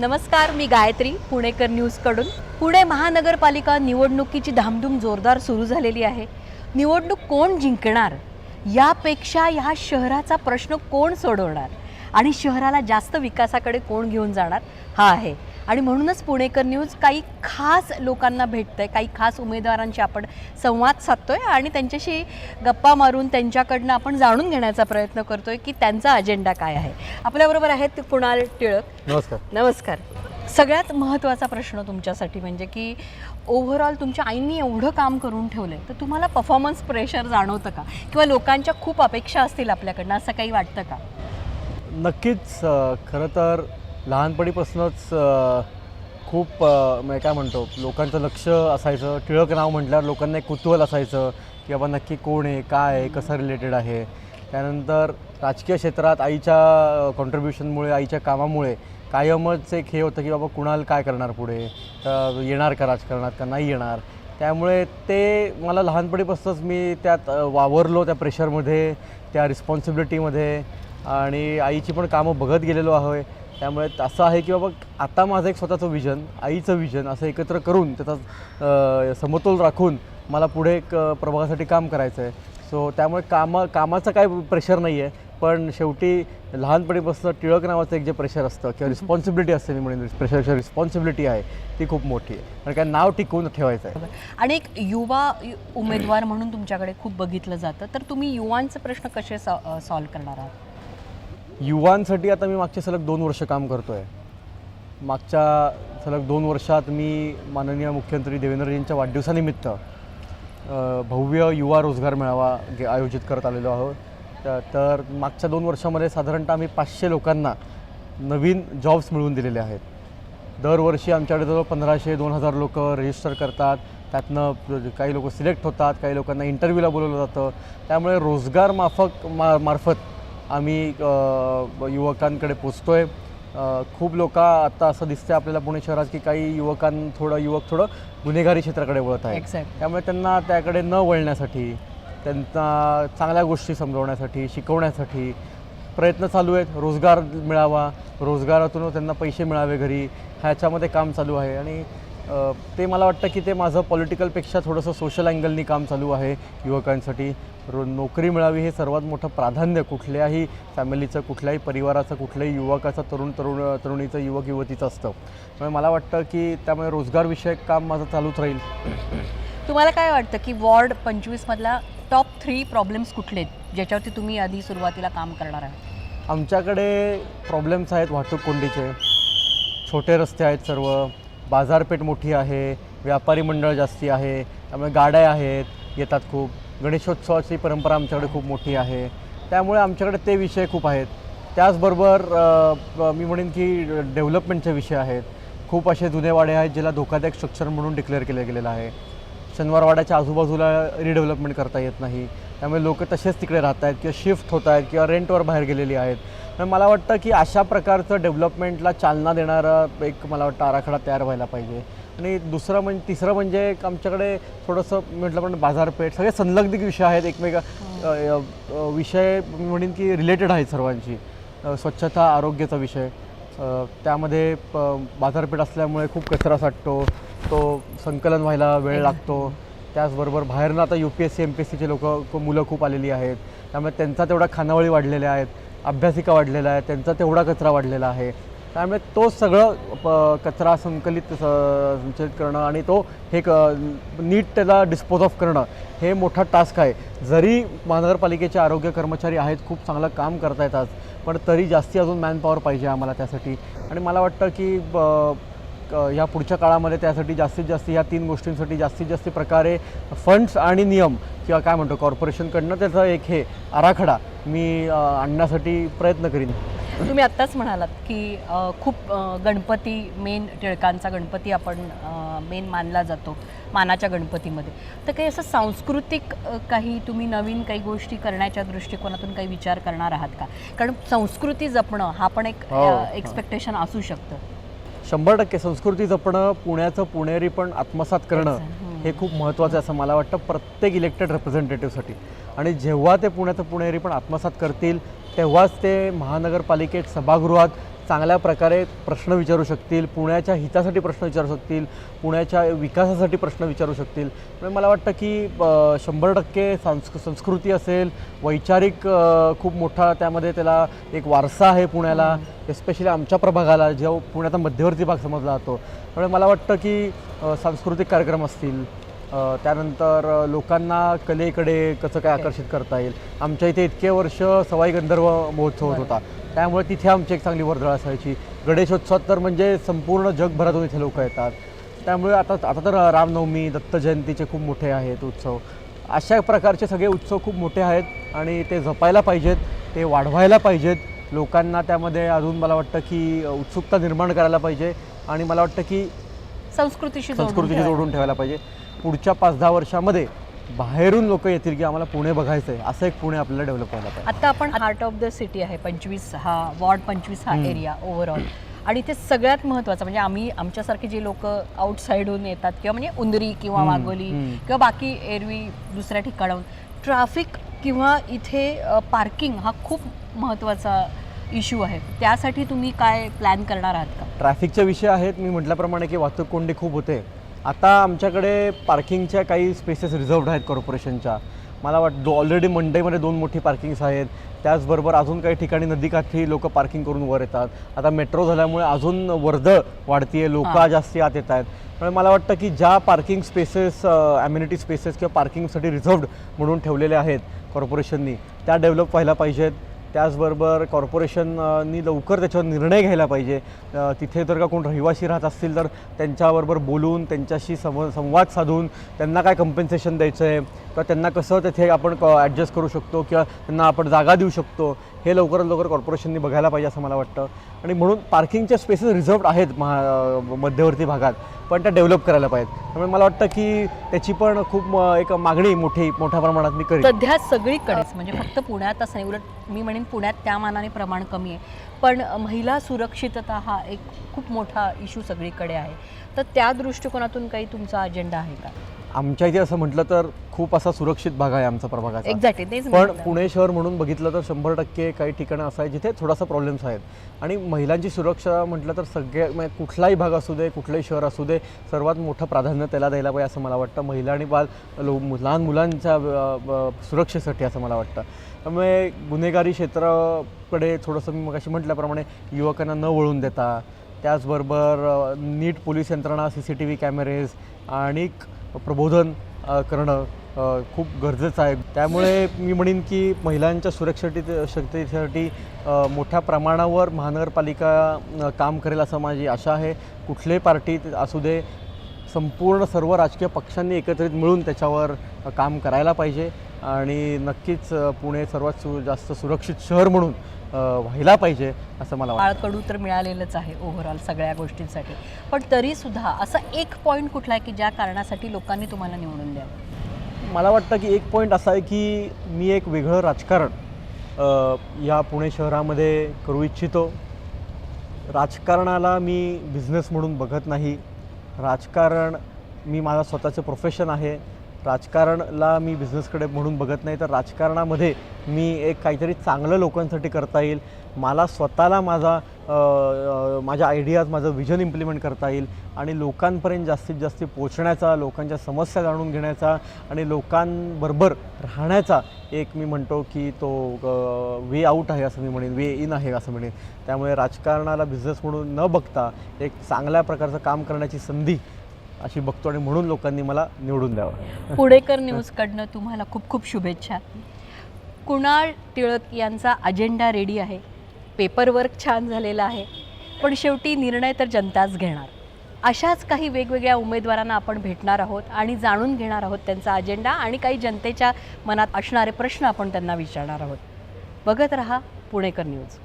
नमस्कार मी गायत्री पुणेकर न्यूजकडून पुणे महानगरपालिका निवडणुकीची धामधूम जोरदार सुरू झालेली आहे. निवडणूक कोण जिंकणार? यापेक्षा ह्या शहराचा प्रश्न कोण सोडवणार? आणि शहराला जास्त विकासाकडे कोण घेऊन जाणार? हा आहे आणि म्हणूनच पुणेकर न्यूज काही खास लोकांना भेटतंय काही खास उमेदवारांशी आपण संवाद साधतोय आणि त्यांच्याशी गप्पा मारून त्यांच्याकडनं आपण जाणून घेण्याचा प्रयत्न करतोय की त्यांचा अजेंडा काय आहे. आपल्याबरोबर आहेत कुणाल टिळक. नमस्कार. नमस्कार. सगळ्यात महत्त्वाचा प्रश्न तुमच्यासाठी म्हणजे की ओव्हरऑल तुमच्या आईंनी एवढं काम करून ठेवलं आहे तर तुम्हाला परफॉर्मन्स प्रेशर जाणवतं का? किंवा लोकांच्या खूप अपेक्षा असतील आपल्याकडनं असं काही वाटतं का? नक्कीच खरं तर लहानपणीपासूनच खूप म्हणजे काय म्हणतो लोकांचं लक्ष असायचं. टिळक नाव म्हटल्यावर लोकांना एक कुतूहल असायचं की बाबा नक्की कोण आहे काय आहे कसं रिलेटेड आहे. त्यानंतर राजकीय क्षेत्रात आईच्या कॉन्ट्रीब्युशनमुळे आईच्या कामामुळे कायमच एक हे होतं की बाबा कुणाल काय करणार पुढे? तर येणार का राजकारणात का नाही येणार? त्यामुळे ते मला लहानपणीपासूनच मी त्यात वावरलो त्या प्रेशरमध्ये त्या रिस्पॉन्सिबिलिटीमध्ये आणि आईची पण कामं बघत गेलेलो आहे. त्यामुळे असं आहे की बाबा आता माझं एक स्वतःचं विजन आईचं विजन असं एकत्र करून त्याचा समतोल राखून मला पुढे एक प्रभागासाठी काम करायचं आहे सो त्यामुळे कामा कामाचं काय प्रेशर नाही आहे पण शेवटी लहानपणीपासून टिळक नावाचं एक जे प्रेशर असतं किंवा रिस्पॉन्सिबिलिटी असते मी म्हणेन प्रेशरची रिस्पॉन्सिबिलिटी आहे ती खूप मोठी आहे. कारण काय नाव टिकवून ठेवायचं आहे आणि एक युवा यु- उमेदवार म्हणून तुमच्याकडे खूप बघितलं जातं. तर तुम्ही युवांचे प्रश्न कसे सॉल्व्ह करणार आहात? युवांसाठी आता मी मागचे सलग दोन वर्ष काम करतो आहे मागच्या सलग दोन वर्षात मी माननीय मुख्यमंत्री देवेंद्रजींच्या वाढदिवसानिमित्त भव्य युवा रोजगार मेळावा गे- आयोजित करत आलेलो आहोत. तर मागच्या दोन वर्षामध्ये साधारणतः आम्ही पाचशे लोकांना नवीन जॉब्स मिळवून दिलेले आहेत. दरवर्षी आमच्याकडे जवळ पंधराशे दोन हजार लोक रजिस्टर करतात. त्यातनं काही लोक सिलेक्ट होतात काही लोकांना इंटरव्ह्यूला बोलवलं जातं. त्यामुळे रोजगार माफक मा मार्फत आम्ही युवकांकडे पोचतो आहे खूप लोक आता असं दिसतं आपल्याला पुणे शहरात की काही युवकां थोडं युवक थोडं गुन्हेगारी क्षेत्राकडे वळत एक्झॅक्ट त्यामुळे त्यांना त्याकडे न वळण्यासाठी त्यांना चांगल्या गोष्टी समजवण्यासाठी शिकवण्यासाठी प्रयत्न चालू आहेत. रोजगार मिळावा. रोजगारातून त्यांना पैसे मिळावे घरी. ह्याच्यामध्ये काम चालू आहे. आणि ते मला वाटतं की ते माझं पॉलिटिकलपेक्षा थोडंसं सोशल अँगलनी काम चालू आहे युवकांसाठी. रो नोकरी मिळावी हे सर्वात मोठं प्राधान्य कुठल्याही फॅमिलीचं कुठल्याही परिवाराचं कुठल्याही युवकाचं तरुण तरुण तरुणीचं युवक युवतीचं असतं. त्यामुळे मला वाटतं की त्यामुळे रोजगारविषयक काम माझं चालूच राहील. तुम्हाला काय वाटतं की वॉर्ड पंचवीसमधला टॉप थ्री प्रॉब्लेम्स कुठले आहेत? ज्याच्यावरती तुम्ही आधी सुरुवातीला काम करणार आहात? आमच्याकडे प्रॉब्लेम्स आहेत वाहतूक कोंडीचे. छोटे रस्ते आहेत सर्व. बाजारपेठ मोठी आहे व्यापारी मंडळ जास्ती आहे त्यामुळे गाड्या आहेत येतात खूप. गणेशोत्सवाची परंपरा आमच्याकडे खूप मोठी आहे. त्यामुळे आमच्याकडे ते विषय खूप आहेत. त्याचबरोबर मी म्हणेन की डेव्हलपमेंटचे विषय आहेत. खूप असे जुने वाडे आहेत ज्याला धोकादायक स्ट्रक्चर म्हणून डिक्लेअर केलं गेलेलं आहे. शनिवारवाड्याच्या आजूबाजूला रिडेव्हलपमेंट करता येत नाही. त्यामुळे लोक तसेच तिकडे राहत आहेत किंवा शिफ्ट होत आहेत किंवा रेंटवर बाहेर गेलेली आहेत. मला वाटतं की अशा प्रकारचं डेव्हलपमेंटला चालना देणारं एक मला वाटतं आराखडा तयार व्हायला पाहिजे. आणि दुसरं म्हणजे तिसरं म्हणजे एक आमच्याकडे थोडंसं म्हटलं पण बाजारपेठ सगळे संलग्निक विषय आहेत एकमेका अ, विषय मी म्हणेन की रिलेटेड आहेत सर्वांची अ, स्वच्छता आरोग्याचा विषय. त्यामध्ये प- बाजारपेठ असल्यामुळे खूप कचरा साठतो तो संकलन व्हायला वेळ लागतो. त्याचबरोबर बाहेरनं आता U P S C M P S सीचे लोक मुलं खूप आलेली आहेत. त्यामुळे त्यांचा तेवढा खानावळी वाढलेल्या आहेत. अभ्यासिका वाढलेला आहे त्यांचा तेवढा कचरा वाढलेला आहे. त्यामुळे तो सगळं प- कचरा संकलित स- संचलित करणं आणि तो हे क नीट त्याला डिस्पोज ऑफ करणं हे मोठा टास्क आहे. जरी महानगरपालिकेचे आरोग्य कर्मचारी आहेत खूप चांगलं काम करतायत आज पण तरी जास्ती अजून मॅनपॉवर पाहिजे आम्हाला त्यासाठी. आणि मला वाटतं की ब- क- या पुढच्या काळामध्ये त्यासाठी जास्तीत जास्त या तीन गोष्टींसाठी जास्तीत जास्त प्रकारे फंड्स आणि नियम किंवा काय म्हणतो कॉर्पोरेशनकडनं त्याचा एक हे आराखडा मी आणण्यासाठी प्रयत्न करीन. तुम्ही आत्ताच म्हणालात की खूप गणपती मेन टिळकांचा गणपती आपण मेन मानला जातो मानाच्या गणपतीमध्ये. तर काही असं सांस्कृतिक काही तुम्ही नवीन काही गोष्टी करण्याच्या दृष्टिकोनातून काही विचार करणार आहात का? कारण संस्कृती जपणं हा पण एक हो, हो. एक्सपेक्टेशन असू शकतं. शंभर टक्के संस्कृती जपणं पुण्याचं पुणेरी पण आत्मसात करणं हम्म. हे खूप महत्त्वाचं आहे असं मला वाटतं प्रत्येक इलेक्टेड रिप्रेझेंटेटिव्हसाठी आणि जेव्हा ते पुण्याचं पुणेरी पण आत्मसात करतील तेव्हाच ते महानगरपालिकेत सभागृहात चांगल्या प्रकारे प्रश्न विचारू शकतील पुण्याच्या हितासाठी प्रश्न विचारू शकतील पुण्याच्या विकासासाठी प्रश्न विचारू शकतील. म्हणजे मला वाटतं की शंभर टक्के सांस्क संस्कृती असेल वैचारिक खूप मोठा त्यामध्ये त्याला एक वारसा आहे पुण्याला एस्पेशली आमच्या प्रभागाला जेव्हा पुण्याचा मध्यवर्ती भाग समजला जातो. त्यामुळे मला वाटतं की सांस्कृतिक कार्यक्रम असतील त्यानंतर लोकांना कलेकडे कसं काय आकर्षित करता येईल? आमच्या इथे इतके वर्ष सवाई गंधर्व महोत्सव होत होता. त्यामुळे तिथे आमची एक चांगली वर्दळ असायची. गणेशोत्सवात तर म्हणजे संपूर्ण जगभरातून इथे लोक येतात. त्यामुळे आता आता तर रामनवमी दत्त जयंतीचे खूप मोठे आहेत उत्सव. अशा प्रकारचे सगळे उत्सव खूप मोठे आहेत आणि ते जपायला पाहिजेत ते वाढवायला पाहिजेत. लोकांना त्यामध्ये अजून मला वाटतं की उत्सुकता निर्माण करायला पाहिजे आणि मला वाटतं की संस्कृतीशी संस्कृतीशी. जोडून ठेवायला पाहिजे. पुढच्या पाच दहा वर्षामध्ये बाहेरून लोक येतील की आम्हाला पुणे बघायचं आहे असं एक पुणे आपल्याला डेव्हलप व्हायला पाहिजे. आता आपण हार्ट ऑफ द सिटी आहे पंचवीस हा वॉर्ड पंचवीस हा. एरिया ओव्हरऑल आणि ते सगळ्यात महत्त्वाचं म्हणजे आम्ही आमच्यासारखे जे लोक आउटसाईडहून येतात किंवा म्हणजे उंदरी किंवा वाघोली. किंवा बाकी एरवी दुसऱ्या ठिकाणाहून ट्रॅफिक किंवा इथे पार्किंग हा खूप महत्त्वाचा इश्यू आहे. त्यासाठी तुम्ही काय प्लॅन करणार आहात का? ट्रॅफिकचे विषय आहेत मी म्हटल्याप्रमाणे की वाहतूक कोंडी खूप होते. आता आमच्याकडे पार्किंगच्या काही स्पेसेस रिझर्वड आहेत कॉर्पोरेशनच्या मला वाटतं ऑलरेडी मंडईमध्ये दोन मोठी पार्किंग्स आहेत. त्याचबरोबर अजून काही ठिकाणी नदीकाठी लोक पार्किंग करून वर येतात. आता मेट्रो झाल्यामुळे अजून वर्दळ वाढतीये लोक. जास्ती आत येत आहेत. त्यामुळे मला वाटतं की ज्या पार्किंग स्पेसेस ॲम्युनिटी स्पेसेस किंवा पार्किंगसाठी रिझर्वड म्हणून ठेवलेले आहेत कॉर्पोरेशननी त्या डेव्हलप व्हायला पाहिजेत. त्याचबरोबर कॉर्पोरेशननी लवकर त्याच्यावर निर्णय घ्यायला पाहिजे. तिथे जर का कोण रहिवासी राहत असतील तर त्यांच्याबरोबर बोलून त्यांच्याशी सम संवाद साधून त्यांना काय कम्पेन्सेशन द्यायचं आहे किंवा त्यांना कसं तिथे आपण ॲडजस्ट करू शकतो? किंवा त्यांना आपण जागा देऊ शकतो? हे लवकरात लवकर कॉर्पोरेशननी बघायला पाहिजे असं मला वाटतं. आणि म्हणून पार्किंगचे स्पेसेस रिझर्व्ह आहेत महा मध्यवर्ती भागात पण त्या डेव्हलप करायला पाहिजेत. त्यामुळे मला वाटतं की त्याची पण खूप एक मागणी मोठी मोठ्या प्रमाणात मी करेन सध्या सगळीकडेच म्हणजे फक्त पुण्यात असं नाही उलट मी म्हणेन पुण्यात त्या मानाने प्रमाण कमी आहे. पण महिला सुरक्षितता हा एक खूप मोठा इश्यू सगळीकडे आहे. तर त्या दृष्टिकोनातून काही तुमचा अजेंडा आहे का? आमच्या इथे असं म्हटलं तर खूप असा सुरक्षित भाग आहे आमचा प्रभागाचा. एक्झॅक्टली पण. पुणे शहर म्हणून बघितलं तर शंभर टक्के काही ठिकाणं असं आहे जिथे थोडासा प्रॉब्लेम्स आहेत. आणि महिलांची सुरक्षा म्हटलं तर सगळ्या म्हणजे कुठलाही भाग असू दे कुठलंही शहर असू दे सर्वात मोठं प्राधान्य त्याला द्यायला पाहिजे असं मला वाटतं. महिला आणि बाल लहान मुलांच्या सुरक्षेसाठी असं मला वाटतं. त्यामुळे गुन्हेगारी क्षेत्राकडे थोडंसं मी मगाशी म्हटल्याप्रमाणे युवकांना न वळून देता त्याचबरोबर नीट पोलीस यंत्रणा C C T V cameras आणि प्रबोधन करणं खूप गरजेचं आहे. त्यामुळे मी म्हणेन की महिलांच्या सुरक्षेसाठी शक्तीसाठी मोठ्या प्रमाणावर महानगरपालिका काम करेल असं माझी आशा आहे. कुठल्याही पार्टी असू दे संपूर्ण सर्व राजकीय पक्षांनी एकत्रित मिळून त्याच्यावर काम करायला पाहिजे. आणि नक्कीच पुणे सर्वात सु जास्त सुरक्षित शहर म्हणून व्हायला पाहिजे असं मला वाटतं. बाळकडू तर मिळालेलंच आहे ओव्हरऑल सगळ्या गोष्टींसाठी. पण तरी सुद्धा असा एक पॉईंट कुठला आहे की ज्या कारणासाठी लोकांनी तुम्हाला निवडून द्यावं? मला वाटतं की एक पॉईंट असा आहे की मी एक वेगळं राजकारण या पुणे शहरामध्ये करू इच्छितो. राजकारणाला मी बिझनेस म्हणून बघत नाही. राजकारण मी माझं स्वतःचं प्रोफेशन आहे. राजकारणला मी बिझनेसकडे म्हणून बघत नाही तर राजकारणामध्ये मी एक काहीतरी चांगलं लोकांसाठी करता येईल. मला स्वतःला माझा माझ्या आयडियाज माझं विजन इम्प्लिमेंट करता येईल आणि लोकांपर्यंत जास्तीत जास्त पोचण्याचा लोकांच्या समस्या जाणून घेण्याचा आणि लोकांबरोबर राहण्याचा एक मी म्हणतो की तो वे आऊट आहे असं मी म्हणेन वे इन आहे असं म्हणेन. त्यामुळे राजकारणाला बिझनेस म्हणून न बघता एक चांगल्या प्रकारचं काम करण्याची संधी अशी बघतो आणि म्हणून लोकांनी मला निवडून द्यावं. पुणेकर न्यूजकडनं तुम्हाला खूप खूप शुभेच्छा. कुणाल टिळक यांचा अजेंडा रेडी आहे? पेपरवर्क छान झालेला आहे पण शेवटी निर्णय तर जनताच घेणार. अशाच काही वेगवेगळ्या उमेदवारांना आपण भेटणार आहोत आणि जाणून घेणार आहोत त्यांचा अजेंडा आणि काही जनतेच्या मनात असणारे प्रश्न आपण त्यांना विचारणार आहोत. बघत रहा पुणेकर न्यूज.